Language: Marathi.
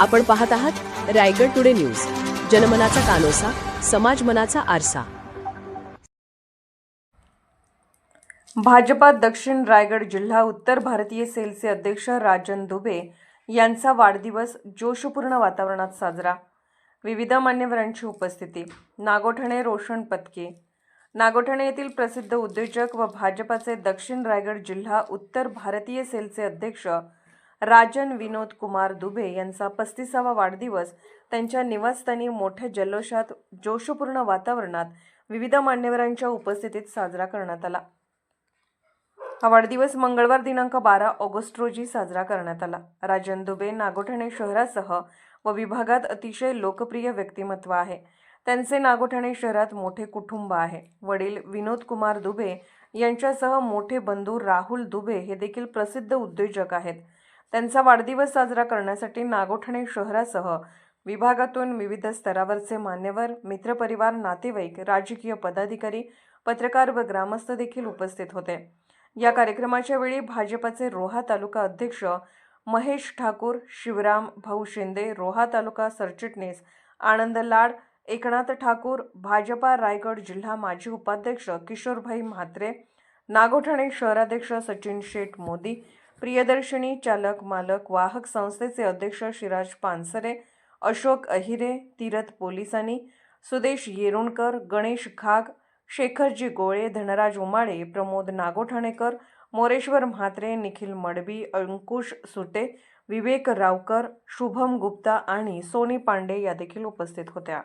आपण पाहत आहात रायगड टुडे न्यूज. जनमनाचा कानोसा समाज मनाचा आरसा. भाजपा दक्षिण रायगड जिल्हा उत्तर भारतीय सेलचे अध्यक्ष राजन दुबे यांचा वाढदिवस जोशपूर्ण वातावरणात साजरा. विविध मान्यवरांची उपस्थिती. नागोठणे रोशन पत्के नागोठणे येथील प्रसिद्ध उद्योजक व भाजपाचे दक्षिण रायगड जिल्हा उत्तर भारतीय सेलचे अध्यक्ष राजन विनोद कुमार दुबे यांचा पस्तीसावा वाढदिवस त्यांच्या निवासस्थानी मोठ्या जल्लोषात जोशपूर्ण वातावरणात विविध मान्यवरांच्या उपस्थितीत साजरा करण्यात आला. हा वाढदिवस मंगळवार दिनांक बारा ऑगस्ट रोजी साजरा करण्यात आला. राजन दुबे नागोठणे शहरासह व विभागात अतिशय लोकप्रिय व्यक्तिमत्व आहे. त्यांचे नागोठणे शहरात मोठे कुटुंब आहे. वडील विनोद कुमार दुबे यांच्यासह मोठे बंधू राहुल दुबे हे देखील प्रसिद्ध उद्योजक आहेत. त्यांचा वाढदिवस साजरा करण्यासाठी नागोठणे शहरासह विभागातून विविध स्तरावरचे मान्यवर मित्रपरिवार नातेवाईक राजकीय पदाधिकारी पत्रकार व ग्रामस्थ देखील उपस्थित होते. या कार्यक्रमाच्या वेळी भाजपाचे रोहा तालुका अध्यक्ष महेश ठाकूर शिवराम भाऊ शिंदे रोहा तालुका सरचिटणीस आनंद लाड एकनाथ ठाकूर भाजपा रायगड जिल्हा माजी उपाध्यक्ष किशोरभाई म्हात्रे नागोठणे शहराध्यक्ष सचिन शेठ मोदी प्रियदर्शिनी चालक मालक वाहक संस्थेचे अध्यक्ष शिराज पानसरे अशोक अहिरे तीरथ पोलिसांनी सुदेश येरुणकर गणेश खाग शेखरजी गोळे धनराज उमाळे प्रमोद नागोठाणेकर मोरेश्वर म्हात्रे निखिल मडबी अंकुश सुटे विवेक रावकर शुभम गुप्ता आणि सोनी पांडे या देखील उपस्थित होत्या.